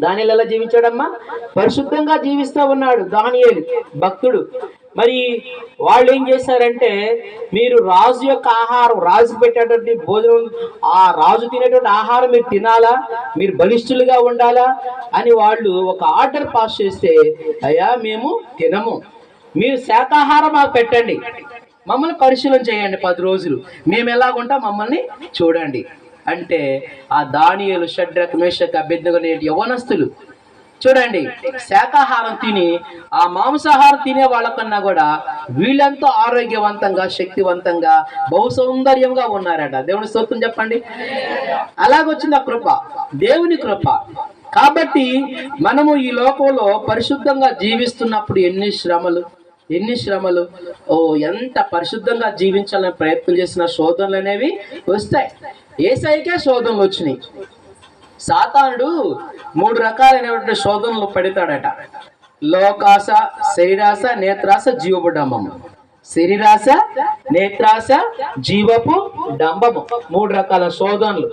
దానిలో ఎలా జీవించాడమ్మా? పరిశుద్ధంగా జీవిస్తూ ఉన్నాడు దానియేలు భక్తుడు. మరి వాళ్ళు ఏం చేశారంటే మీరు రాజు యొక్క ఆహారం రాజు పెట్టేటువంటి భోజనం ఆ రాజు తినేటువంటి ఆహారం మీరు తినాలా? మీరు బలిష్ఠులుగా ఉండాలా? అని వాళ్ళు ఒక ఆర్డర్ పాస్ చేస్తే అయ్యా మేము తినము. మీరు శాకాహారం మాకు పెట్టండి. మమ్మల్ని పరిశీలన చేయండి పది రోజులు. మేము ఎలాగుంటా మమ్మల్ని చూడండి. అంటే ఆ దానియలు షడ్రక్ మేషక్ అభ్యర్థులు యవనస్తులు చూడండి శాకాహారం తిని ఆ మాంసాహారం తినే వాళ్ళకన్నా కూడా వీళ్ళంతా ఆరోగ్యవంతంగా శక్తివంతంగా బహు సౌందర్యంగా ఉన్నారట. దేవుని స్తోత్రం చెప్పండి. అలాగొచ్చింది ఆ కృప దేవుని కృప. కాబట్టి మనము ఈ లోకంలో పరిశుద్ధంగా జీవిస్తున్నప్పుడు ఎన్ని శ్రమలు ఎన్ని శ్రమలు? ఓ ఎంత పరిశుద్ధంగా జీవించాలని ప్రయత్నం చేసిన శోధనలు అనేవి వస్తాయి. ఏసైకే శోధనలు వచ్చినాయి. సాతానుడు మూడు రకాలైనటువంటి శోధనలు పెడతాడట. లోకాస శరీరాస నేత్రాస జీవపు డంబము. శరీరాస నేత్రాస జీవపు డంబము. మూడు రకాల శోధనలు.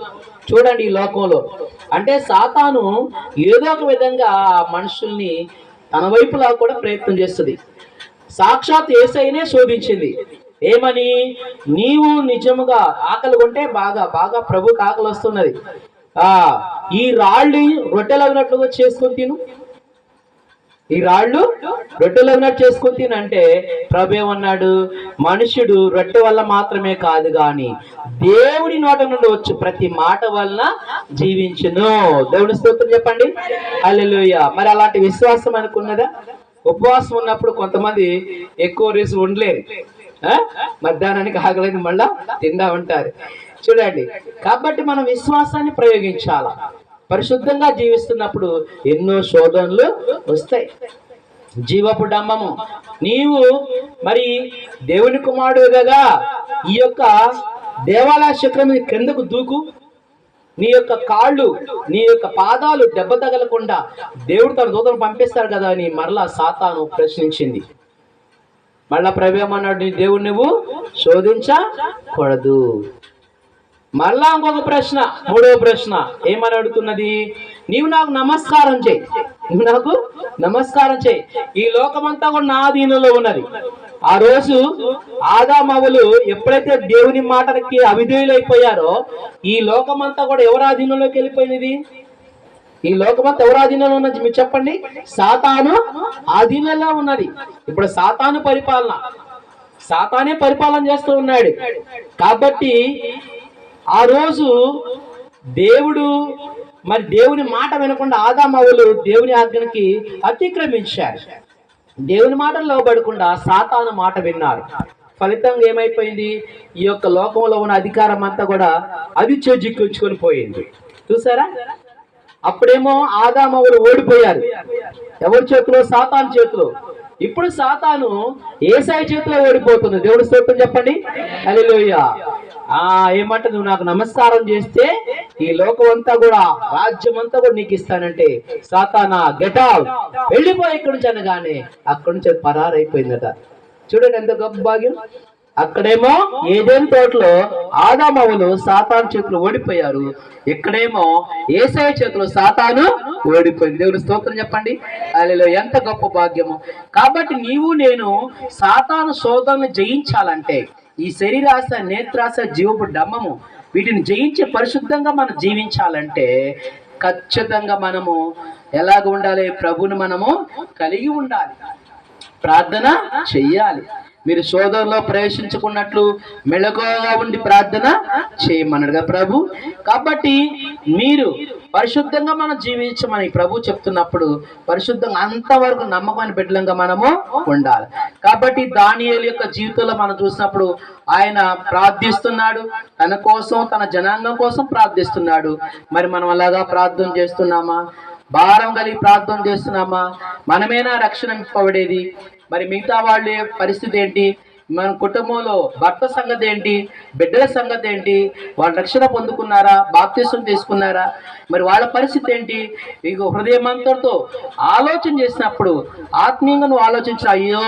చూడండి ఈ లోకంలో. అంటే సాతాను ఏదో ఒక విధంగా ఆ మనుషుల్ని తన వైపులా కూడా ప్రయత్నం చేస్తుంది. సాక్షాత్ ఏసైనే శోధించింది. ఏమని? నీవు నిజముగా ఆకలి కొంటే బాగా బాగా ప్రభుకి ఆకలి వస్తున్నది. ఆ ఈ రాళ్ళు రొట్టెలు చేసుకుని తిను. ఈ రాళ్ళు రొట్టెలు చేసుకుని చేసుకొని తినంటే ప్రభు ఏమన్నాడు మనుషుడు రొట్టె వల్ల మాత్రమే కాదు గాని దేవుడి నోట నుండి వచ్చు ప్రతి మాట వలన జీవించును. దేవుడి స్తోత్రం చెప్పండి. అల్లెలుయ్య మరి అలాంటి విశ్వాసం అనుకున్నదా ఉపవాసం ఉన్నప్పుడు కొంతమంది ఎక్కువ రేసు ఉండలేరు. మధ్యాహ్నానికి ఆగలేదు మళ్ళా తిండా ఉంటారు. చూడండి కాబట్టి మనం విశ్వాసాన్ని ప్రయోగించాల? పరిశుద్ధంగా జీవిస్తున్నప్పుడు ఎన్నో శోధనలు వస్తాయి. జీవపు డంబము. నీవు మరి దేవుని కుమారుడు కదా ఈ యొక్క దేవాలయ శిఖరం కిందకు క్రిందకు దూకు. నీ యొక్క కాళ్ళు నీ యొక్క పాదాలు దెబ్బ తగలకుండా దేవుడు తన దూతను పంపిస్తాడు కదా అని మరలా సాతాను ప్రశ్నించింది. మళ్ళా ప్రభేమన్నాడు నీ దేవుడు నువ్వు శోధించకూడదు. మరలా ఇంకొక ప్రశ్న మూడవ ప్రశ్న ఏమని అడుగుతున్నది? నీవు నాకు నమస్కారం చేయి. నువ్వు నాకు నమస్కారం చేయి. ఈ లోకమంతా కూడా నా దీనిలో ఉన్నది. ఆ రోజు ఆదామవులు ఎప్పుడైతే దేవుని మాటకి అవిధేయులైపోయారో ఈ లోకమంతా కూడా ఎవరు అధీనంలోకి వెళ్ళిపోయినది? ఈ లోకమంతా ఎవరు ఆధీనంలో ఉన్నది? మీరు చెప్పండి. సాతాను ఆధీనంలో ఉన్నది. ఇప్పుడు సాతాను పరిపాలన. సాతానే పరిపాలన చేస్తూ ఉన్నాడు. కాబట్టి ఆ రోజు దేవుడు మరి దేవుని మాట వినకుండా ఆదామవులు దేవుని ఆజ్ఞకి అతిక్రమించారు. దేవుని మాటలు లోబడకుండా సాతాను మాట విన్నారు. ఫలితంగా ఏమైపోయింది? ఈ యొక్క లోకంలో ఉన్న అధికారం అంతా కూడా అది చెజ్జిక్కించుకొని పోయింది. చూసారా? అప్పుడేమో ఆదామవులు ఓడిపోయారు. ఎవరి చేతిలో? సాతాను చేతిలో. ఇప్పుడు సాతాను ఏసాయి చేతిలో ఓడిపోతుంది. దేవుడి స్తోత్రం చెప్పండి? హల్లెలూయ. ఆ ఏమంట నువ్వు నాకు నమస్కారం చేస్తే ఈ లోకం అంతా కూడా రాజ్యం అంతా కూడా నీకు ఇస్తానంటే సాతానా గెట్ వెళ్ళిపోయి ఇక్కడి నుంచి అనగానే అక్కడి నుంచి పరారైపోయిందట. చూడండి ఎంత గొప్ప భాగ్యం. అక్కడేమో ఏదేం తోటలో ఆదామవులు సాతాను చేతులు ఓడిపోయారు. ఇక్కడేమో ఏసఐ చేతులు సాతాను ఓడిపోయింది. దేవుని స్తోత్రం చెప్పండి. అలా ఎంత గొప్ప భాగ్యము. కాబట్టి నీవు నేను సాతాను శోధనను జయించాలంటే ఈ శరీరాశ నేత్రాశ జీవపు డమ్మము వీటిని జయించి పరిశుద్ధంగా మనం జీవించాలంటే ఖచ్చితంగా మనము ఎలాగ ఉండాలి? ప్రభుని మనము కలిగి ఉండాలి. ప్రార్థన చెయ్యాలి. మీరు శోధనలో ప్రవేశించుకున్నట్లు మెళకువగా ఉండి ప్రార్థన చేయమన్నాడు కదా ప్రభు. కాబట్టి మీరు పరిశుద్ధంగా మనం జీవించమని ప్రభు చెప్తున్నప్పుడు పరిశుద్ధంగా అంతవరకు నమ్మకమైన బిడ్డలంగా మనము ఉండాలి. కాబట్టి దానియేలు యొక్క జీవితంలో మనం చూసినప్పుడు ఆయన ప్రార్థిస్తున్నాడు తన కోసం తన జనాంగం కోసం ప్రార్థిస్తున్నాడు. మరి మనం అలాగా ప్రార్థన చేస్తున్నామా? భారం కలిగి ప్రార్థన చేస్తున్నామా? మనమేనా రక్షణ ఇవ్వబడేది మరి మిగతా వాళ్ళ పరిస్థితి ఏంటి? మన కుటుంబంలో భర్త సంగతి ఏంటి బిడ్డల సంగతి ఏంటి వాళ్ళు రక్షణ పొందుకున్నారా? బాప్తీసం తీసుకున్నారా? మరి వాళ్ళ పరిస్థితి ఏంటి? ఇక హృదయమంతటితో ఆలోచన చేసినప్పుడు ఆత్మీయంగా నువ్వు ఆలోచించిన అయ్యో!